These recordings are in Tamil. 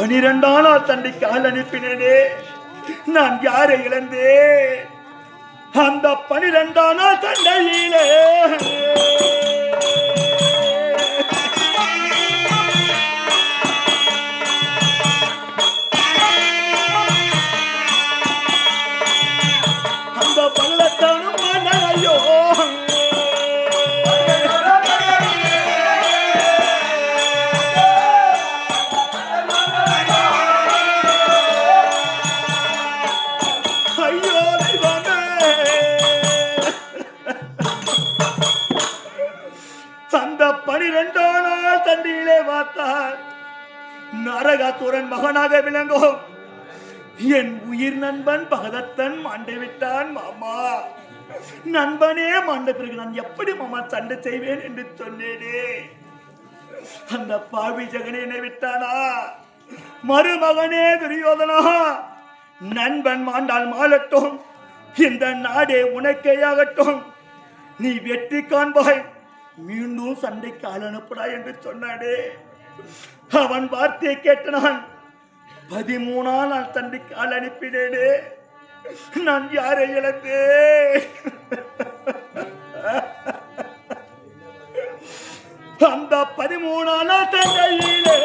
பனிரெண்டாளா தண்டை கால் அனுப்பினேனே. நான் யாரை இழந்தேன்? அந்த பனிரெண்டானா தண்டையிலே. காத்தார் பார்த்தார் மகனாக விளங்கும். என் உயிர் நண்பன் பகதத்தன் மாண்டை விட்டான் மாமா. நண்பனே மாண்ட பிறகு நான் எப்படி மாமா சண்டை செய்வேன் என்று சொன்னேனே. அந்த பாவி ஜெகனேனை விட்டானா? மருமகனே துரியோதனா நண்பன் மாண்டால் மாலட்டும். இந்த நாடே உனக்கேயாகட்டும். நீ வெற்றி காண்பாய். மீண்டும் சண்டைக்கு ஆள் அனுப்புடா என்று சொன்னாடே அவன் வார்த்தையை கேட்டு நான் பதிமூணா நாள் தண்டைக்கு ஆள் அனுப்பினேனே நான் யாரை இழந்தேன்? அந்த பதிமூணான தந்தையிலே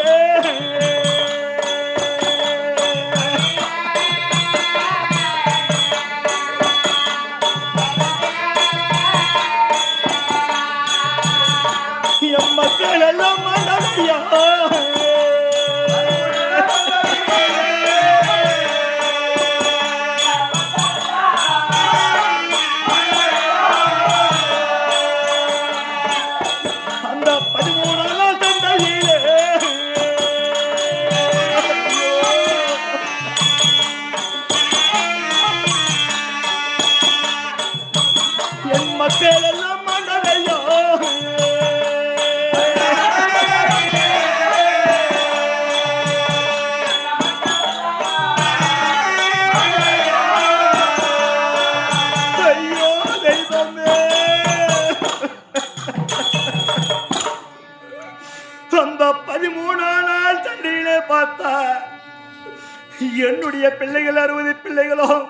என்னுடைய பிள்ளைகள் அறுபது பிள்ளைகளும்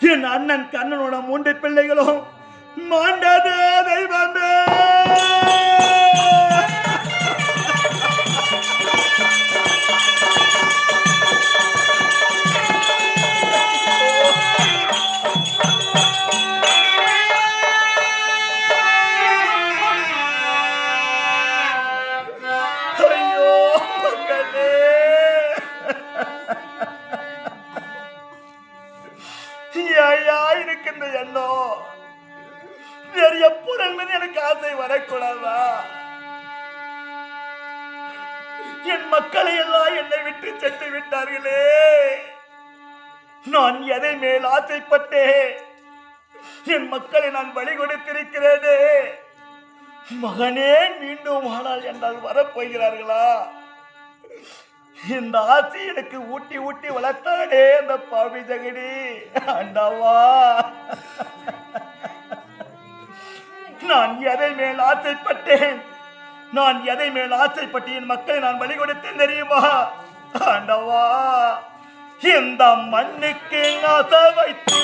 என் அண்ணன் கண்ணனோட மூன்று பிள்ளைகளும் மாண்டது தெய்வமே! என்ற எண்ணம் வேறு எப்போது எனக்கு ஆசை வரக்கூடாதா? என் மக்களை எல்லாம் என்னை விட்டு சென்று விட்டார்களே. நான் எதை மேல் ஆசைப்பட்டேன்? என் மக்களை நான் பலி கொடுத்திருக்கிறேனே. மகனே மீண்டும் ஆனால் என்றால் வரப்போகிறார்களா? இந்த ஆசை எனக்கு ஊட்டி ஊட்டி வளர்த்தானே அந்த பாவி ஜகடி ஆண்டவா. நான் எதை மேல் ஆசைப்பட்டேன்? நான் எதை மேல் ஆசைப்பட்டு என் மக்களை நான் வழி கொடுத்தேன் தெரியுமா? ஆண்டவா. இந்த மண்ணுக்கு ஆசை வைத்து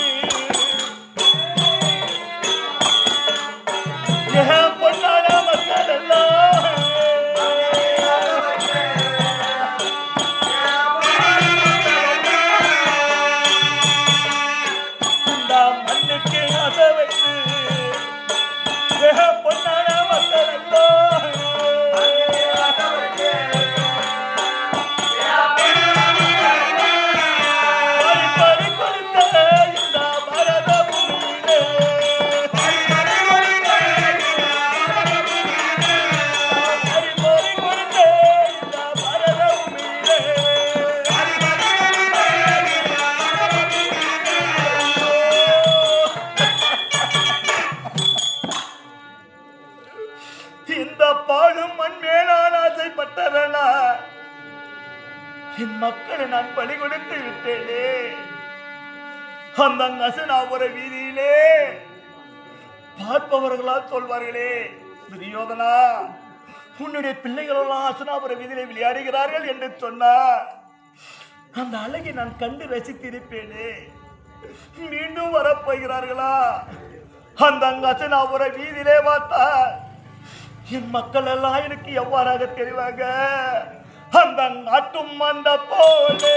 பார்ப்பவர்களால் சொல்வார்களே துரியோதனா உன்னுடைய பிள்ளைகளெல்லாம் அசுனாபுர வீதியிலே விளையாடுகிறார்கள் என்று சொன்னார். அந்த அழகை நான் கண்டு ரசித்திருப்பேனே. மீண்டும் வரப்போகிறார்களா? அந்த அசனாபுர வீதியிலே பார்த்தா என் மக்கள் எல்லாம் எனக்கு எவ்வாறாக தெரிவாங்க? அந்த நாட்டும் அந்த போலே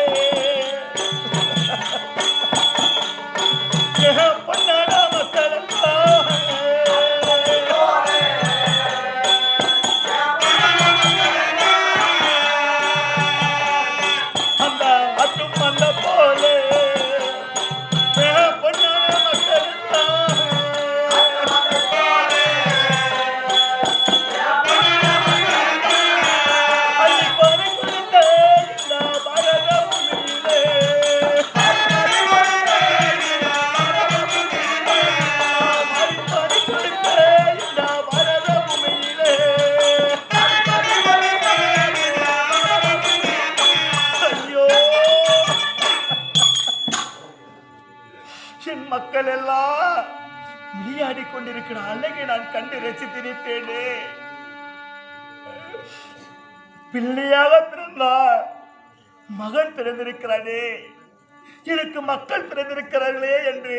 என் மக்கள் எல்லாம் விளையாடி கொண்டிருக்கிற அழகை நான் கண்டு ரசித்திருப்பேனே. பிள்ளையாக பிறந்தார் மகன் பிறந்திருக்கிறானே. எனக்கு மக்கள் பிறந்திருக்கிறார்களே என்று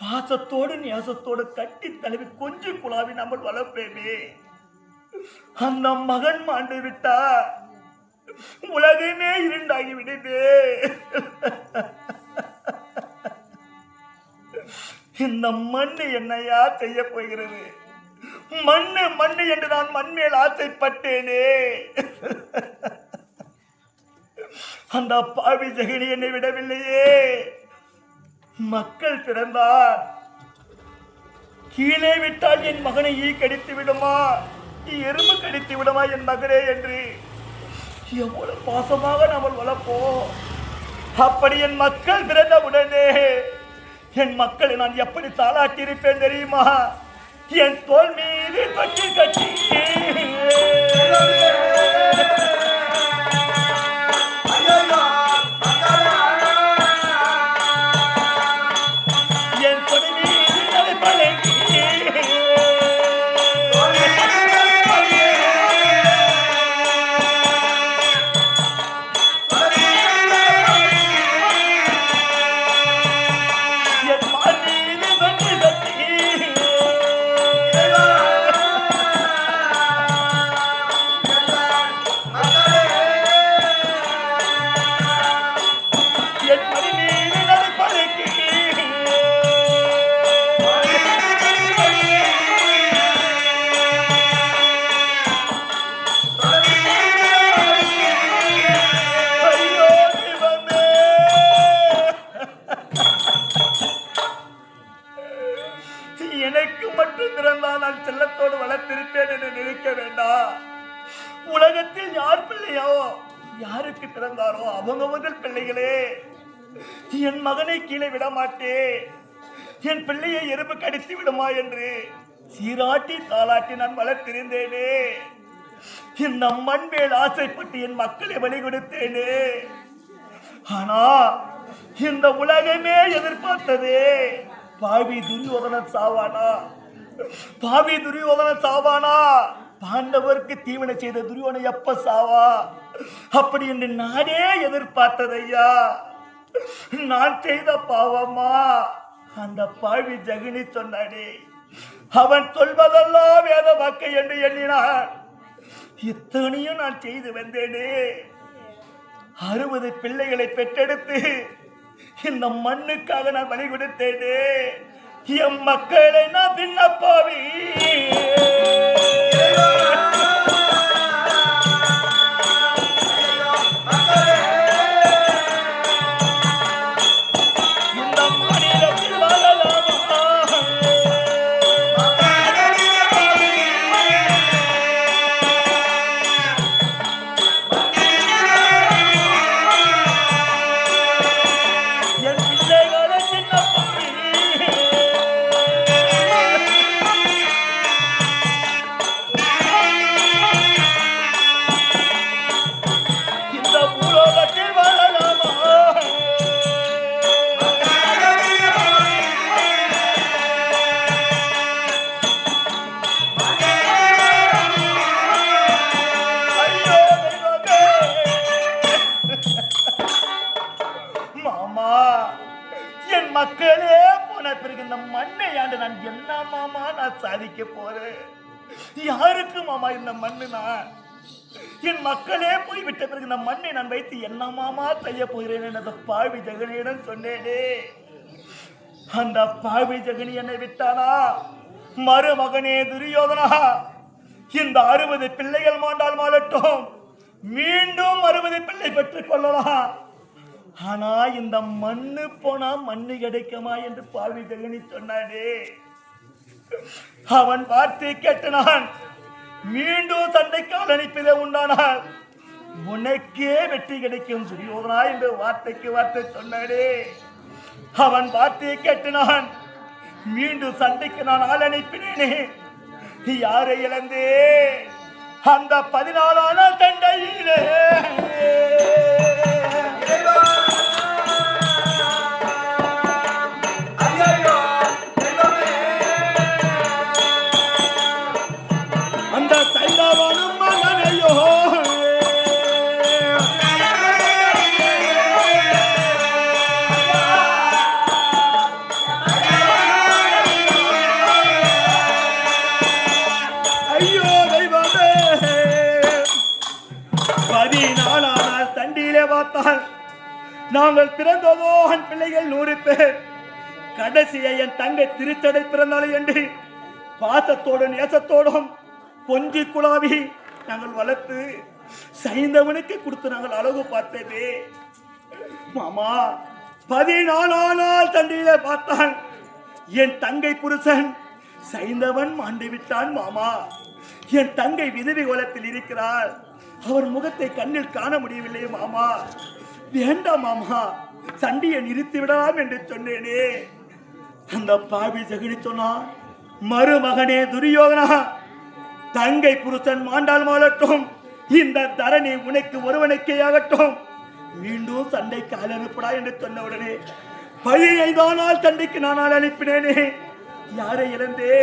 பாசத்தோடு நேசத்தோடு கட்டி தழுவி கொஞ்சம் குழாவி நம்ம வளர்ப்பேமே. அந்த மகன் மாண்டு விட்டா உலகமே இருண்டாகி விடுது இந்த மண்ணு என்னையா செய்ய போகிறது? மண்ணு மண்ணு என்று நான் மண் மேல் ஆசைப்பட்டேனே. அந்த பாவி ஜெகினி என்னை விடவில்லையே. மக்கள் பிறந்தார். கீழே விட்டால் என் மகனை ஈ கடித்து விடுமா? எறும்பு கடித்து விடுமா என் மகனே என்று. எவ்வளவு பாசமாக நாம் வளர்ப்போம். அப்படி என் மக்கள் பிறந்த உடனே என் மக்களை நான் எப்படி தாளாட்டி இருப்பேன் தெரியுமா? என் தோல் மீது கட்டி கட்டி. பிள்ளையை எறும்பு கடித்து விடுமா என்று சீராட்டி தாளாட்டி நான் வளர்த்திருந்தேனே. இந்த மண் மேல் ஆசைப்பட்டு என் மக்களை வழி கொடுத்தேனே ஆனா இந்த உலகமே எதிர்பார்த்ததே. பாவி துரியோதனன் சாவானா? பாவி துரியோதனன் சாவானா? பாண்டவருக்கு தீவனை செய்த துரியோதன எப்ப சாவா? அப்படி என்று நானே எதிர்பார்த்ததையா? நான் செய்த பாவமா? அந்த பாவி ஜெகினி சொன்னானே அவன் சொல்வதெல்லாம் வேத வாக்கை என்று எண்ணினான் இத்தனையும் நான் செய்து வந்தேனே. அறுபது பிள்ளைகளை பெற்றெடுத்து இந்த மண்ணுக்காக நான் வழி கொடுத்தேனே என் மக்களை நான் தின்னப்பாவி மாமா இந்த மண்ணு நான் என் மக்களே போய் விட்ட பிறகு இந்த மண்ணை நான் வைத்து என்ன மாமா செய்ய போகிறேன் அந்த பாவி ஜெகனியிடம் சொன்னேனே. அந்த பாவி ஜெகனி என்னை விட்டானா? மருமகனே துரியோதனா இந்த அறுபது பிள்ளைகள் மாண்டால் மாறட்டும் மீண்டும் அறுபது பிள்ளை பெற்றுக் கொள்ளலாம். ஆனா இந்த மண்ணு போனா மண்ணு கிடைக்குமா என்று பாவி ஜெகனி சொன்னானே. அவன் வார்த்தை கேட்டு நான் மீண்டும் சண்டைக்கால் அனுப்பியதை உண்டானால் உனக்கே வெற்றி கிடைக்கும். துரியோதனா என்று வார்த்தைக்கு வார்த்தை சொன்னாடே அவன் வார்த்தையை கேட்டு நான் மீண்டும் சண்டைக்கு நான் ஆள் அனுப்பினேனே. யாரை இழந்தே? அந்த பதினாலான சண்டையிலே நாங்கள் பிறந்ததோ என் பிள்ளைகள் நூறு பேர். கடைசியை என் தங்கை திருச்சடை பிறந்தாலே என்று பாசத்தோடும் நேசத்தோடும் கொஞ்சி குழாவி நாங்கள் வளர்த்து சைந்தவனுக்கு கொடுத்து நாங்கள் அழகு பார்த்தது. மாமா பதினாலாம் நாள் பார்த்தான். என் தங்கை புருஷன் சைந்தவன் மாண்டு விட்டான் மாமா. என் தங்கை விதவி கோலத்தில் இருக்கிறாள். அவர் முகத்தை கண்ணில் காண முடியவில்லை மாமா. வேண்டாம் மாமா சண்டையை நிறுத்தி விடலாம் என்று சொன்னேனே. அந்த பாவி ஜெகனி சொன்னா மருமகனே துரியோகனா தங்கை புருஷன் மாண்டால் மாலட்டும் இந்த தரணி உனக்கு ஒருவனுக்கே ஆகட்டும். மீண்டும் சண்டைக்கு ஆள் அனுப்படா என்று சொன்ன உடனே பதினைந்தானால் சண்டைக்கு நான் ஆள் அனுப்பினேனே. யாரை இழந்தே?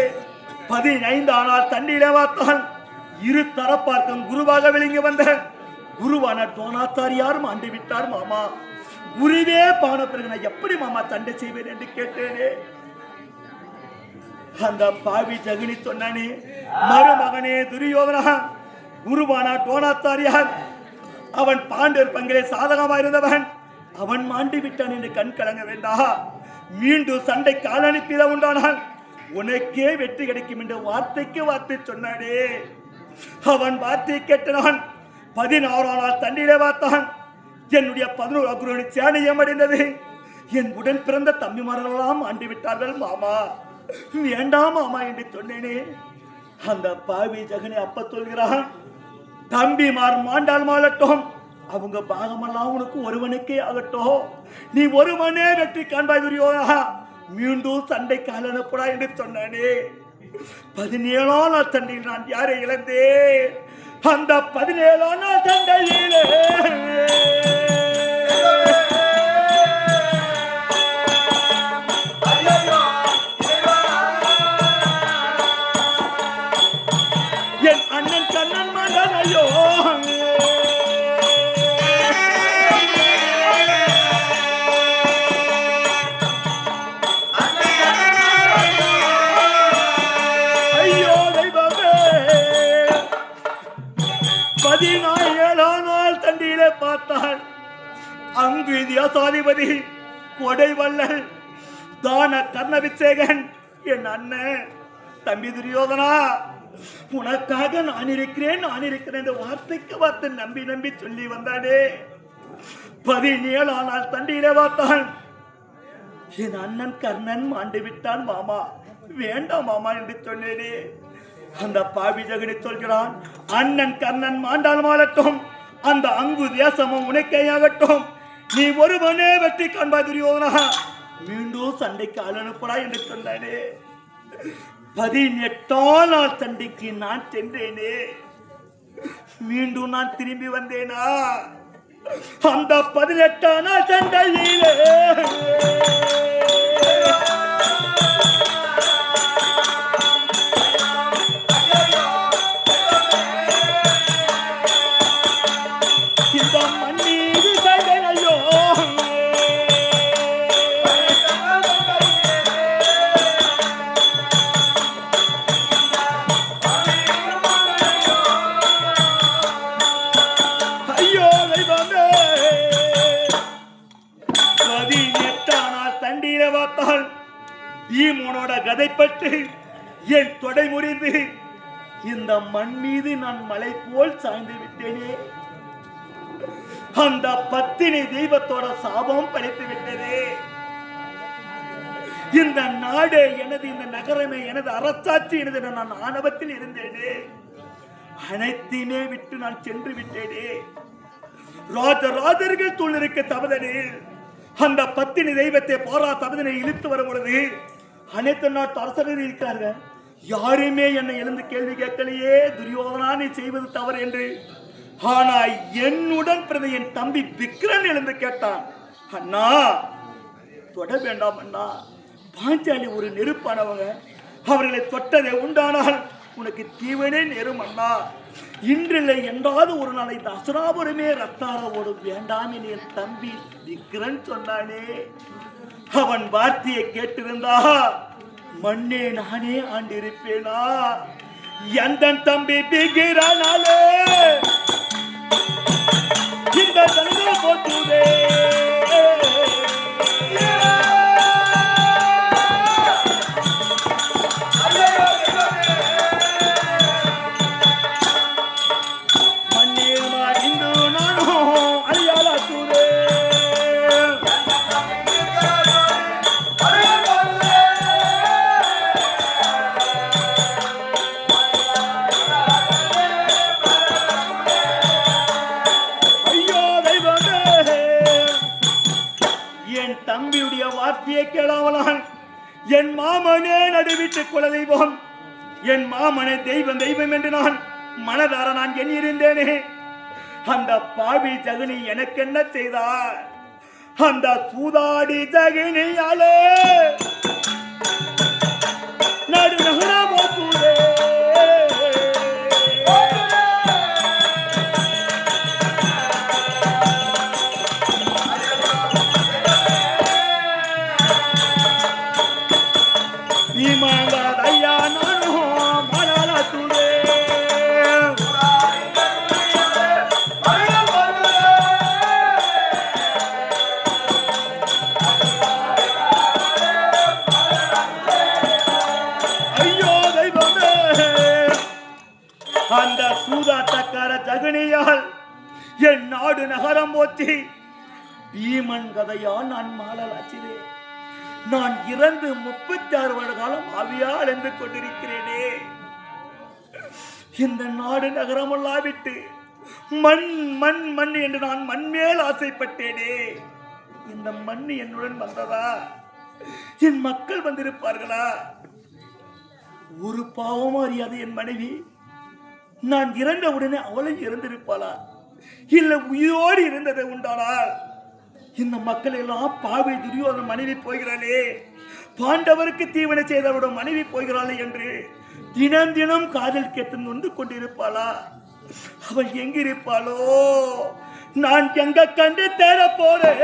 பதினைந்து ஆனால் தண்ணியிலே பார்த்தான். இரு தரப்பார்க்கும் குருவாக விளங்கி வந்த குருவான டோனாத்தாரியார் மாண்டு விட்டார் மாமா. உருவே பான பிறகு நான் எப்படி மாமா சண்டை செய்வேன் என்று கேட்டேனே. அந்த பாவி ஜெகனி சொன்னானே மருமகனே துரியோதனா குருவானா டோனாத்தாரியார் அவன் பாண்டவர் பங்கிலே சாதகமாக இருந்தவன் அவன் மாண்டு விட்டான் என்று கண் கலங்க வேண்டா மீண்டும் சண்டை கால் அனுப்பித உண்டானால் உனக்கே வெற்றி கிடைக்கும் என்று வார்த்தைக்கு வார்த்தை சொன்னானே. அவன் வார்த்தையை கேட்டனான் பதினாறாம் நாள் தண்ணீரை பார்த்தான். என்னுடைய பதினோரு அகுரணி சேனையம் அடைந்தது என் உடன் பிறந்த தம்பிமாரெல்லாம் ஆண்டு விட்டார்கள் மாமா. வேண்டாம் மாமா என்று சொன்னேனே. அந்த பாவி ஜெகனை அப்ப சொல்கிறான் தம்பிமார் மாண்டால் மாலட்டும். அவங்க பாகமெல்லாம் உனக்கு ஒருவனுக்கே ஆகட்டும். நீ ஒருவனே வெற்றி காண்பாய் துரியோதனா. மீண்டும் சண்டை கால என்று சொன்னானே. பதினேழாம் நாள் சண்டையில் நான் யாரை இழந்தேன்? அந்த பதினேழாம் நாள் சண்டையிலே. என் அண்ணன் கண்ணன் மகனையோ அங்கு கொடை வல்லல் தான கர்ணவிச்சேகன் என் அண்ணன் தம்பி துரியோதனா உனக்காக நான் இருக்கிறேன் நான் இருக்கிறேன் இந்த வார்த்தைக்கு வார்த்தை நம்பி நம்பி சொல்லி வந்தானே. பதினேழு ஆனால் தண்டியிலே பார்த்தான். என் அண்ணன் கர்ணன் மாண்டு விட்டான் மாமா. வேண்டாம் மாமா என்று சொன்னேனே. அந்த பாவி ஜெகனி சொல்கிறான் அண்ணன் கர்ணன் மாண்டால் மாறட்டும் அந்த அங்கு தேசமும் உனக்கேயாகட்டும். நீ ஒருவனே வெற்றி காண்பாய் துரியோதனா மீண்டும் சண்டைக்கு ஆள் அனுப்படா என்று சொன்னானே. பதினெட்டாம் நாள் சண்டைக்கு நான் சென்றேனே. மீண்டும் நான் திரும்பி வந்தேனா? அந்த பதினெட்டாம் நாள் சண்டையிலே. பீமனோட கதைப்பட்டு என் தொடை முறிந்து இந்த மண் மீது நான் மலை போல் சாய்ந்து விட்டேனே. அந்த பத்தினி தெய்வத்தோட சாபம் படைத்து விட்டது. இந்த நாடு எனது இந்த நகரமே எனது அரசாட்சி எனது நான் ஆணவத்தில் இருந்தேனே. அனைத்தையுமே விட்டு நான் சென்று விட்டேனே. ராஜ ராஜர்கள் தொழிலுக்கு தவதனில் அந்த பத்தினி தெய்வத்தை போரா தவதனை இழுத்து வரும் பொழுது அனைத்து நாட்டு அரசர்கள் இருக்கிறார்கள். யாருமே என்னை எழுந்து கேள்வி கேட்கலையே துரியோதனா நீ செய்வது தவறு என்று. ஆனா என்னுடன் பிறந்த என் தம்பி விக்ரன் எழுந்து கேட்டான். அண்ணா தொட வேண்டாம் அண்ணா. பாஞ்சாலி ஒரு நெருப்பானவங்க. அவர்களை தொட்டதை உண்டானால் உனக்கு தீவனே நேரும் அண்ணா. இன்றில்லை என்றாவது ஒரு நாள் இந்த அசுராபுரமே ரத்தார ஓடும் வேண்டாம் என் தம்பி விக்ரன் சொன்னானே. அவன் வார்த்தையை கேட்டிருந்தா மண்ணே நானே ஆண்டிருப்பேனா? எந்த தம்பி பிகிறானாலே? இந்த தனது போட்டுதே தெய்வம் தெய்வம் என்று நான் மனதார நான் எண்ணியிருந்தேனே. அந்த பாவி ஜகுனி எனக்கு என்ன செய்தார்? அந்த சூதாடி ஜகினியாலே நடு இந்த நாடு நகரமெல்லாம் விட்டு மண் மண் மண் என்று நான் மண் மேல் ஆசைப்பட்டேனே. இந்த மண் என்னுடன் வந்ததா? என் மக்கள் வந்திருப்பார்களா? ஒரு பாவமும் அறியாது என் மனைவி நான் இறந்த உடனே அவளும் இறந்திருப்பாளா? இல்லை உயிரோடு இருந்ததை உண்டானால் இந்த மக்கள் எல்லாம் பாவை துரியோதன மனைவி போகிறாளே. பாண்டவருக்கு தீவனை செய்தவரோட மனைவி போகிறாளே என்று தினம் தினம் காதல் கேட்டு நொந்து கொண்டிருப்பாளா? அவள் எங்கிருப்பாளோ? நான் எங்க கண்டு தேர போறேன்?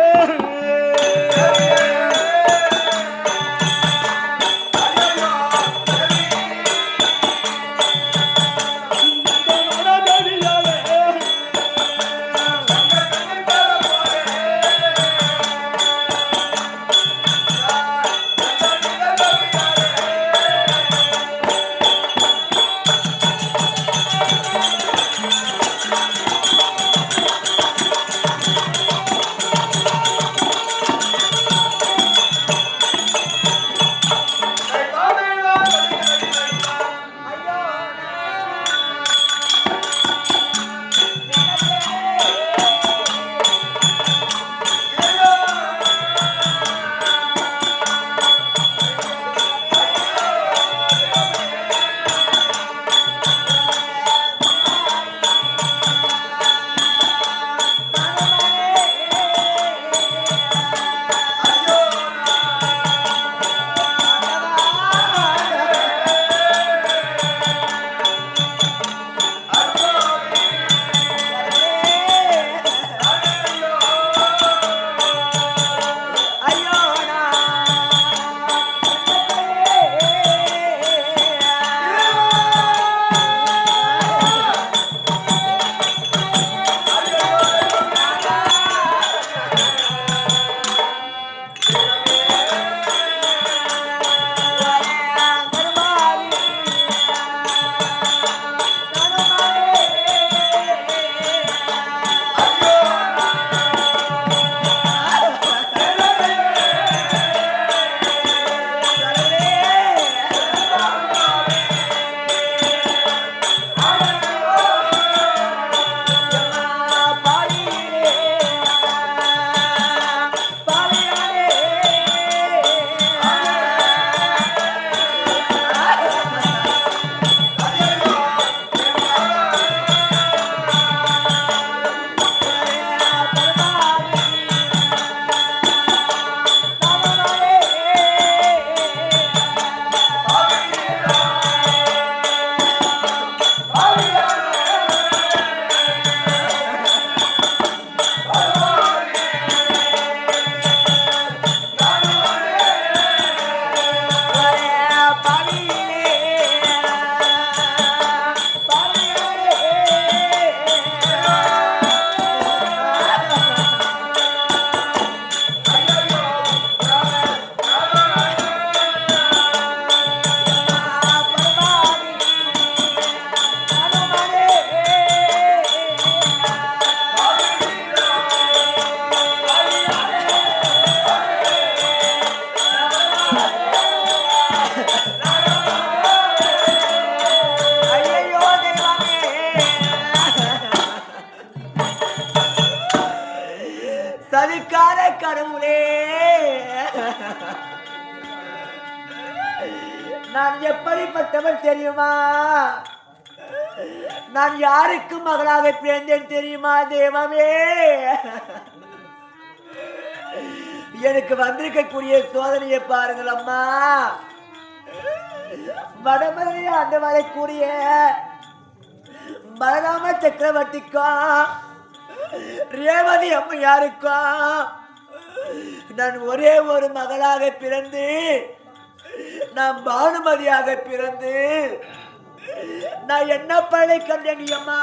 நான் எப்படிப்பட்டவன் தெரியுமா? நான் யாருக்கு மகளாக பிறந்தேன் தெரியுமா தேவமே? எனக்கு வந்திருக்கக்கூடிய சோதனையை பாருங்கள் அம்மா. வடமலை ஆண்டு வரக்கூடிய பலராம சக்கரவர்த்திக்கும் ரேவதி அம்மையாருக்கும் நான் ஒரே ஒரு மகளாக பிறந்து நான் பானுமதியாக பிறந்து நான் என்ன பழைய கல்யாணியம்மா